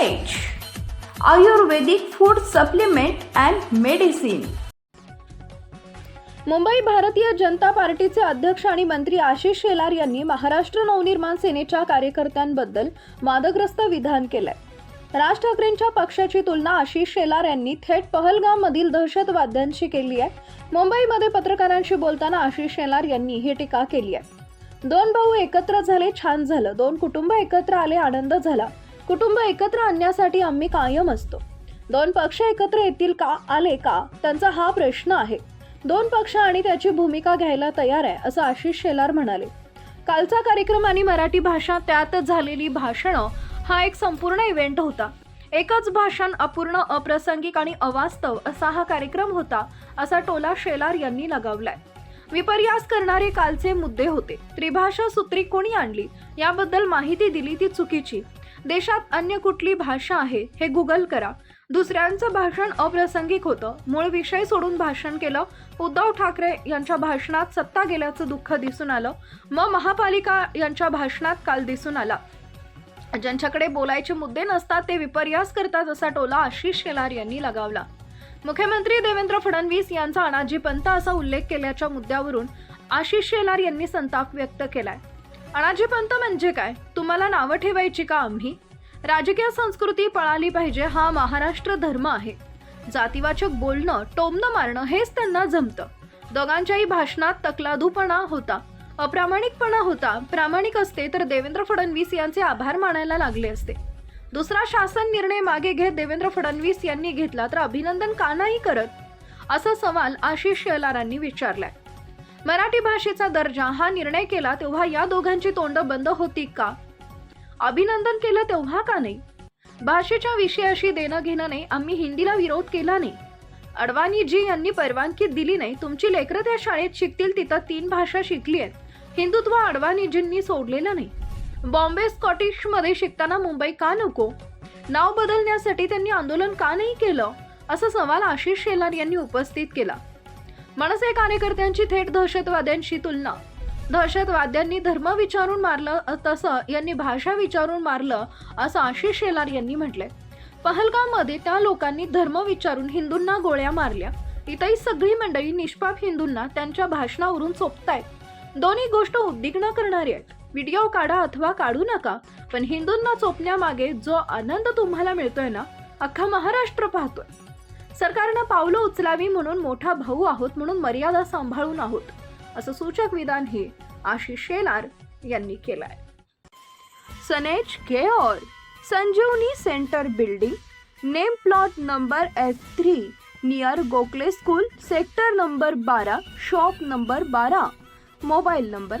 Ayurvedic food supplement and medicine Mumbai Bharatiya Janata पार्टीचे अध्यक्ष आणि मंत्री आशिष शेलार यांनी महाराष्ट्र नवनिर्माण सेनेच्या कार्यकर्त्यांबद्दल वादग्रस्त विधान केलंय. राज ठाकरेंच्या पक्षाची तुलना आशिष शेलार यांनी थेट पहलगाममधील दहशतवाद्यांशी केली आहे. मुंबईमध्ये पत्रकारांशी बोलताना आशिष शेलार यांनी ही टीका केली आहे. दोन भाऊ एकत्र झाले छान झालं. दोन कुटुंब एकत्र आले आनंद झाला. कुटुंब एकत्र आणण्यासाठी आम्ही कायम असतो. दोन पक्ष एकत्र येतील का आले का त्यांचा हा प्रश्न आहे. दोन पक्ष आणि त्याची भूमिका घ्यायला तयार आहे असं आशिष शेलार म्हणाले. कालचा कार्यक्रम आणि मराठी भाषा त्यात झालेली भाषणं हा एक संपूर्ण इव्हेंट होता. एकच भाषण अपूर्ण अप्रासंगिक आणि अवास्तव असा हा कार्यक्रम होता असा टोला शेलार यांनी लगावलाय. विपर्यास करणारे कालचे मुद्दे होते. त्रिभाषा सूत्री कोणी आणली? याबद्दल माहिती दिली ती चुकीची. देशात अन्य कुठली भाषा आहे हे गुगल करा. दुसऱ्यांचं भाषण अप्रासंगिक होतं. मूळ विषय सोडून भाषण केलं. उद्धव ठाकरे यांच्या भाषणात सत्ता गेल्याचं दुःख दिसून आलं. मग महापालिका यांच्या भाषणात काल दिसून आला. ज्यांच्याकडे बोलायचे मुद्दे नसतात ते विपर्यास करतात असा टोला आशिष शेलार यांनी लगावला. मुख्यमंत्री देवेंद्र फडणवीस यांचा अनाजी पंत असा उल्लेख केल्याच्या मुद्द्यावरून आशिष शेलार यांनी संताप व्यक्त केलाय. अनाजी पंत म्हणजे काय? तुम्हाला नावं ठेवायची का आम्ही? राजकीय संस्कृती पळाली पाहिजे हा महाराष्ट्र धर्म आहे. जातीवाचक बोलणं टोमणं मारणं हेच त्यांना जमतं. दोघांच्याही भाषणात तकलादूपणा होता. अप्रामाणिकपणा होता. प्रामाणिक असते तर देवेंद्र फडणवीस यांचे आभार मानायला लागले असते. दुसरा शासन निर्णय मागे घेत देवेंद्र फडणवीस यांनी घेतला तर अभिनंदन का नाही करत? असा सवाल आशिष शेलारांनी विचारलाय. मराठी भाषेचा दर्जा हा निर्णय केला तेव्हा या दोघांची तोंड बंद होती का? अभिनंदन केलं तेव्हा का नाही? भाषेच्या विषयाशी देणं घेणं नाही आम्ही हिंदीला विरोध केला नाही. अडवाणीजी यांनी परवानगी दिली नाही तुमची लेकरं त्या शाळेत शिकतील तिथं तीन भाषा शिकली आहेत. हिंदुत्व अडवाणीजींनी सोडलेलं नाही. बॉम्बे स्कॉटिशमध्ये शिकताना मुंबई का नको? नाव बदलण्यासाठी त्यांनी आंदोलन का नाही केलं? असा सवाल आशिष शेलार यांनी उपस्थित केला. मनसे कार्यकर्त्यांची थेट दहशतवाद्यांशी तुलना. दहशतवाद्यांनी धर्म विचारून मारलं तसं यांनी भाषा विचारून मारलं असं आशिष शेलार यांनी म्हटलंय. पहलगाममध्ये त्या लोकांनी धर्म विचारून हिंदूंना गोळ्या मारल्या. इथंही सगळी मंडळी निष्पाप हिंदूंना त्यांच्या भाषणावरून चोपतायत दोन्ही गोष्ट उद्विग्न करणारी आहेत. व्हिडिओ काढा अथवा काढू नका. पण हिंदूंना चोपण्यामागे जो आनंद तुम्हाला मिळतोय ना अख्खा महाराष्ट्र पाहतोय. सरकारनं पावलं उचलावी म्हणून मोठा भाऊ आहोत म्हणून मर्यादा सांभाळून आहोत. असं सूचक विधान हे आशिष शेलार यांनी केलंय. सनेज केओर Sanjeevani centre building name plot number F three near Gokhale school sector number बारा शॉप नंबर बारा मोबाईल नंबर